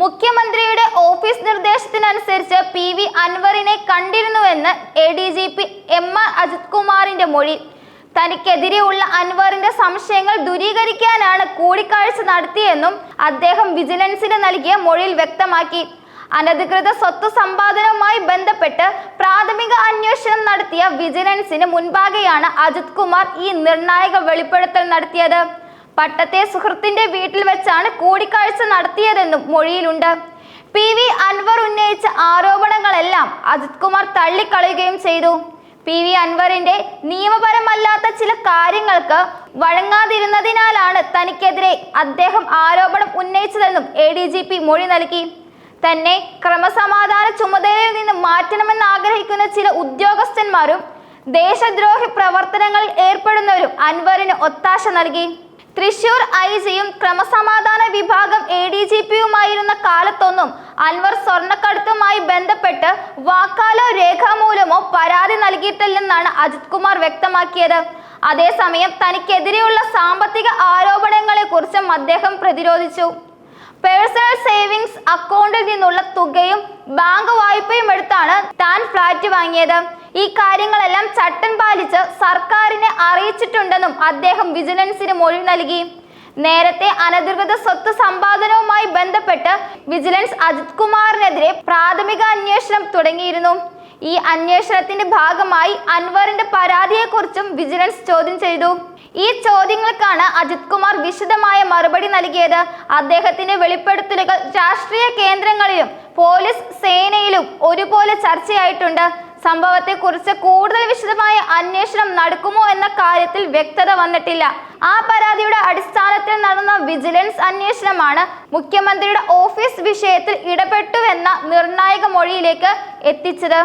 മുഖ്യമന്ത്രിയുടെ office നിർദ്ദേശത്തിനനുസരിച്ച് P V അൻവറിനെ കണ്ടിരുന്നുവെന്ന് A D G P M R Ajith കുമാറിന്റെ മൊഴി. തനിക്കെതിരെയുള്ള അൻവറിന്റെ സംശയങ്ങൾ ദൂരീകരിക്കാനാണ് കൂടിക്കാഴ്ച നടത്തിയെന്നും അദ്ദേഹം വിജിലൻസിന് നൽകിയ മൊഴിയിൽ വ്യക്തമാക്കി. അനധികൃത സ്വത്ത് സമ്പാദനവുമായി ബന്ധപ്പെട്ട് പ്രാഥമിക അന്വേഷണം നടത്തിയ വിജിലൻസിന് മുൻപാകെയാണ് അജിത് കുമാർ ഈ നിർണായക വെളിപ്പെടുത്തൽ നടത്തിയത്. പട്ടത്തെ സുഹൃത്തിന്റെ വീട്ടിൽ വെച്ചാണ് കൂടിക്കാഴ്ച നടത്തിയതെന്നും മൊഴിയിലുണ്ട്. പി വി അൻവർ ഉന്നയിച്ച ആരോപണങ്ങളെല്ലാം അജിത് കുമാർ തള്ളിക്കളയുകയും ചെയ്തു. പി വി അൻവറിന്റെ നിയമപരമല്ലാത്ത ചില കാര്യങ്ങൾക്ക് വഴങ്ങാതിരുന്നതിനാലാണ് തനിക്കെതിരെ അദ്ദേഹം ആരോപണം ഉന്നയിച്ചതെന്നും എ ഡി ജി പി മൊഴി നൽകി. തന്നെ ക്രമസമാധാന ചുമതലയിൽ നിന്ന് മാറ്റണമെന്ന് ആഗ്രഹിക്കുന്ന ചില ഉദ്യോഗസ്ഥന്മാരും ദേശദ്രോഹി പ്രവർത്തനങ്ങളിൽ ഏർപ്പെടുന്നവരും അൻവറിന് ഒത്താശ നൽകി. തൃശൂർ ഐ ജിയും ക്രമസമാധാന വിഭാഗം എ ഡി ജി പിയുമായിരുന്ന കാലത്തൊന്നും അൻവർ സ്വർണക്കടത്തുമായി ബന്ധപ്പെട്ട് വാക്കാലോ രേഖാമൂലമോ പരാതി നൽകിയിട്ടില്ലെന്നാണ് അജിത് കുമാർ വ്യക്തമാക്കിയത്. അതേസമയം തനിക്കെതിരെയുള്ള സാമ്പത്തിക ആരോപണങ്ങളെക്കുറിച്ചും അദ്ദേഹം പ്രതിരോധിച്ചു. പേഴ്സണൽ സേവിങ്സ് അക്കൗണ്ടിൽ നിന്നുള്ള തുകയും ബാങ്ക് വായ്പയും എടുത്താണ് താൻ ഫ്ലാറ്റ് വാങ്ങിയത്. ഈ കാര്യങ്ങളെല്ലാം ചട്ടം പാലിച്ച് സർക്കാരിനെ അറിയിച്ചിട്ടുണ്ടെന്നും അദ്ദേഹം വിജിലൻസിന് മൊഴി നൽകി. നേരത്തെ അനധികൃത സ്വത്ത് സമ്പാദനവുമായി ബന്ധപ്പെട്ട് വിജിലൻസ് അജിത് കുമാറിനെതിരെ പ്രാഥമിക അന്വേഷണം തുടങ്ങിയിരുന്നു. ഈ അന്വേഷണത്തിന്റെ ഭാഗമായി അൻവറിന്റെ പരാതിയെക്കുറിച്ചും വിജിലൻസ് ചോദ്യം ചെയ്തു. ഈ ചോദ്യങ്ങൾക്കാണ് അജിത് കുമാർ വിശദമായ മറുപടി നൽകിയത്. അദ്ദേഹത്തിന്റെ വെളിപ്പെടുത്തലുകൾ രാഷ്ട്രീയ കേന്ദ്രങ്ങളിലും പോലീസ് സേനയിലും ഒരുപോലെ ചർച്ചയായിട്ടുണ്ട്. സംഭവത്തെക്കുറിച്ച് കൂടുതൽ വിശദമായ അന്വേഷണം നടക്കുമോ എന്ന കാര്യത്തിൽ വ്യക്തത വന്നിട്ടില്ല. ആ പരാതിയുടെ അടിസ്ഥാനത്തിൽ നടന്ന വിജിലൻസ് അന്വേഷണമാണ് മുഖ്യമന്ത്രിയുടെ ഓഫീസ് വിഷയത്തിൽ ഇടപെട്ടുവെന്ന നിർണായക മൊഴിയിലേക്ക് എത്തിച്ചത്.